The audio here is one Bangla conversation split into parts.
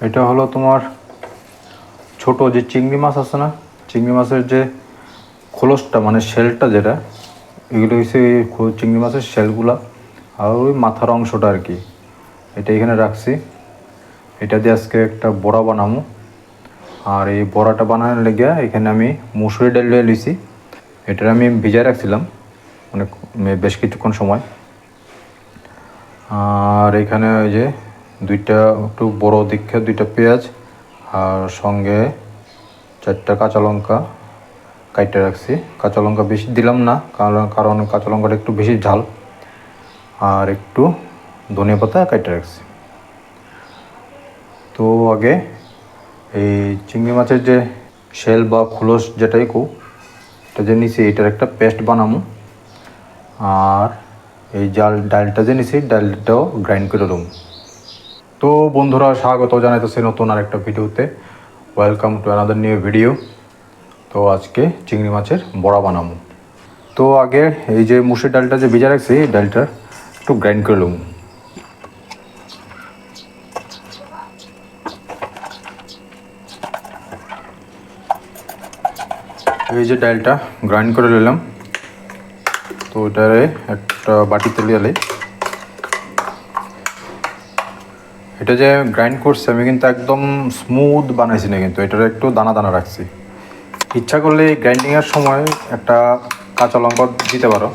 এটা হলো তোমার ছোট যে চিংড়ি মাছ আছে না, চিংড়ি মাছের যে খোলসটা মানে শেলটা যেটা, এগুলো হচ্ছে চিংড়ি মাছের শেলগুলা আর ওই মাথার অংশটা আর কি। এটা এখানে রাখছি। এটা দিয়ে আজকে একটা বড়া বানাবো। আর এই বড়াটা বানানোর লেগে এখানে আমি মুসুরি ডাল লিয়ে লিছি এটা আমি ভিজায় রাখছিলাম অনেক বেশ কিছুক্ষণ সময়। আর এখানে ওই যে দুইটা একটু বড় দীক্ষা দুইটা পেঁয়াজ, আর সঙ্গে চারটা কাঁচা লঙ্কা কাইটে রাখছি। কাঁচা লঙ্কা বেশি দিলাম না, কারণ কারণ কাঁচা লঙ্কাটা একটু বেশি ঝাল। আর একটু ধনিয়া পাতা কাইটে রাখছি। তো আগে এই চিংড়ি মাছের যে শেল বা খোলস যেটাই কো, এটা যে নিছি, এটার একটা পেস্ট বানামু। আর এই জাল, ডালটা যে নিছি, ডালটাও গ্রাইন্ড করে দেবো। তো বন্ধুরা, স্বাগত জানাইতেছি নতুন আর একটা ভিডিওতে। Welcome to another new video তো আজকে চিংড়ি মাছের বড়া বানাবো। তো আগে এই যে মুসুর ডালটা যে ভিজা রাখছি, এই ডালটা একটু গ্রাইন্ড করে নেব। এই যে ডালটা গ্রাইন্ড করে নিলাম। তো ওটারে একটা বাটিতে লিয়ালে এটা যে গ্রাইন্ড করছি, আমি কিন্তু একদম স্মুথ বানাইছি না কিন্তু, এটার একটু দানা দানা রাখছি। ইচ্ছা করলে গ্রাইন্ডিংয়ের সময় একটা কাঁচা লঙ্কা দিতে পারো।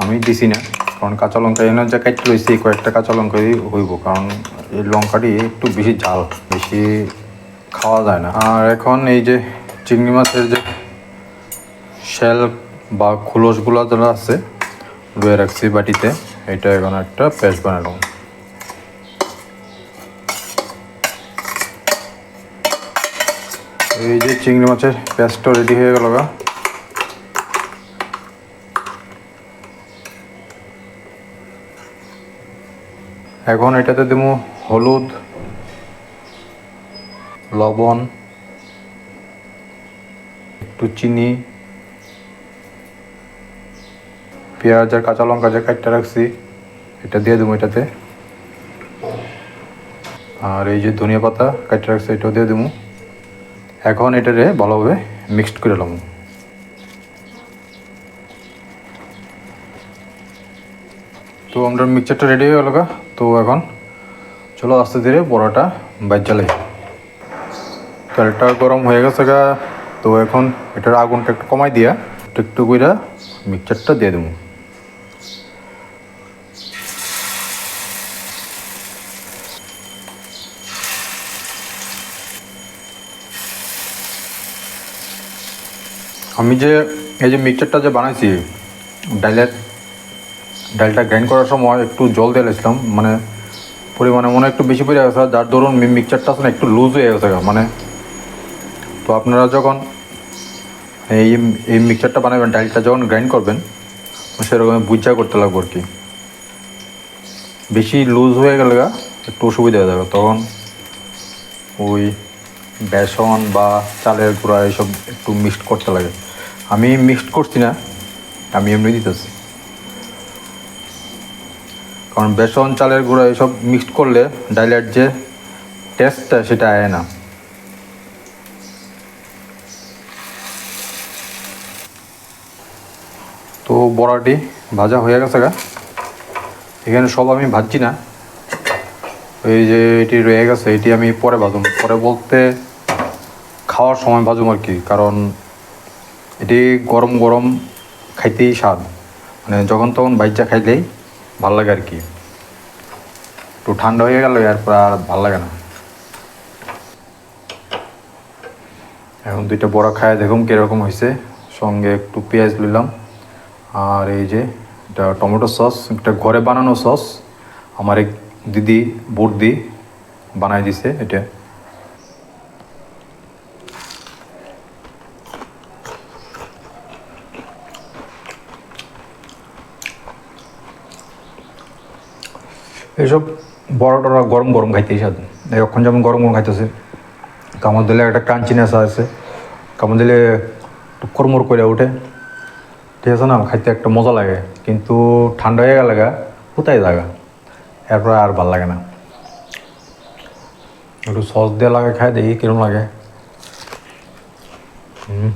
আমি দিছি না, কারণ কাঁচা লঙ্কা এনে যে কাটতে রয়েছে কয়েকটা কাঁচা লঙ্কাই হইব, কারণ এই লঙ্কাটি একটু বেশি ঝাল, বেশি খাওয়া যায় না। আর এখন এই যে চিংড়ি মাছের যে শেল বা খোলসগুলো যারা আছে রয়ে রাখছি বাটিতে, এটা এখন একটা পেস্ট বানালাম। এই যে চিংড়ি মাছের পেস্টটা রেডি হয়ে গেল গা। এখন এটাতে দেবো হলুদ, লবণ, একটু চিনি, পেঁয়াজ আর কাঁচা লঙ্কা যে কাটটা রাখছি, এটা দিয়ে দেবো এটাতে। আর এই যে ধনিয়া পাতা কাটটা রাখছি, এটাও দিয়ে দেবো। এখন এটারে ভালোভাবে মিক্সড করে নেব তো আমরা মিক্সচারটা রেডি হয়ে গেল। তো এখন চলো আস্তে ধীরে বড়াটা বাইর জ্বালাই। তেলটা গরম হয়ে গেছে গা। তো এখন এটার আগুনটা একটু কমাই দিয়া, একটু একটু করে মিক্সচারটা দিয়ে দেবো। আমি যে, এই যে মিক্সচারটা যে বানাইছি ডাইলের ডালটা গ্রাইন্ড করার সময় একটু জল দিয়ে গেছিলাম মানে পরিমাণে মনে একটু বেশি পড়ে গেছে যার ধরুন মিক্সচারটা না, একটু লুজ হয়ে গেছে মানে তো আপনারা যখন এই এই মিক্সচারটা বানাবেন ডালটা যখন গ্রাইন্ড করবেন সেরকম বুঝা করতে লাগবো আর কি। বেশি লুজ হয়ে গেলে একটু অসুবিধা হয়ে যাবে, তখন ওই বেসন বা চালের গুঁড়া এইসব একটু মিক্সড করতে লাগে। আমি মিক্সড করছি না, আমি এমনি দিতেছি। কারণ বেসন, চালের গুঁড়ো এইসব মিক্সড করলে ডাইলের যে টেস্টটা সেটা আয় না। তো বড়াটি ভাজা হয়ে গেছে গা। এখানে সব আমি ভাজছি না। এই যে এটি রয়ে গেছে, এটি আমি পরে ভাজুম। পরে বলতে খাওয়ার সময় ভাজুম আর কি, কারণ এটি গরম গরম খাইতেই স্বাদ। মানে যখন তখন বাইচা খাইলেই ভালো লাগে আর কি। একটু ঠান্ডা হয়ে গেল, এরপর আর ভালো লাগে না। এখন দুইটা বড়া খায় দেখুন কীরকম হয়েছে সঙ্গে একটু পেঁয়াজ নিলাম আর এই যে এটা টমেটো সস একটা ঘরে বানানো সস। আমার এক দিদি বর্দি বানাই দিছে এটা। এইসব বড় টড়া গরম গরম খাইতেই স্বাদ এখন যেমন গরম গরম খাইতেছে কামড় দিলে একটা ক্রাঞ্চিনেস আছে কামড় দিলে কর্মর করে ওঠে। ঠিক আছে না, খাইতে একটা মজা লাগে, কিন্তু ঠান্ডা হয়ে গেলে কোথায় জায়গা এরপর আর ভালো লাগে না। একটু সস দিয়ে লাগে, খাই দেখি কিরম লাগে। হুম।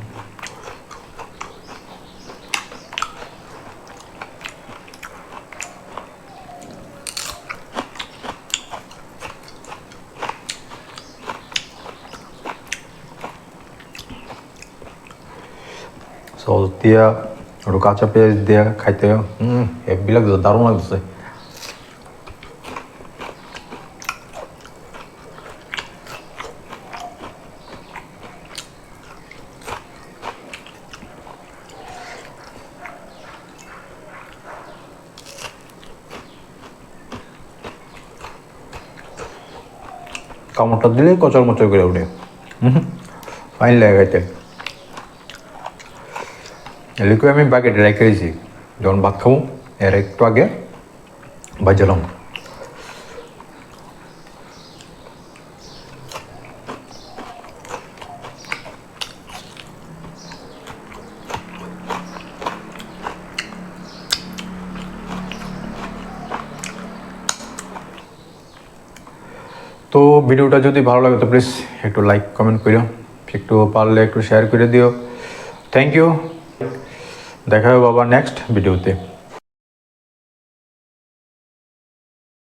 সস দিয়া একটু কাঁচা পেঁয়াজ দিয়া খাইতে হুম হেভি লাগছে দারুণ লাগছে। কামড়টা দিলেই কচর মচর করে উঠে ফাইন লাগে খাইতে। লিকুই আমি বাকেটে রেখে দিয়েছি যখন ভাত খাব এর একটু আগে বাজালাম তো ভিডিওটা যদি ভালো লাগে, তো প্লিজ একটু লাইক কমেন্ট করো একটু পারলে একটু শেয়ার করে দিও। থ্যাংক ইউ দেখা হবে বাবা নেক্সট ভিডিওতে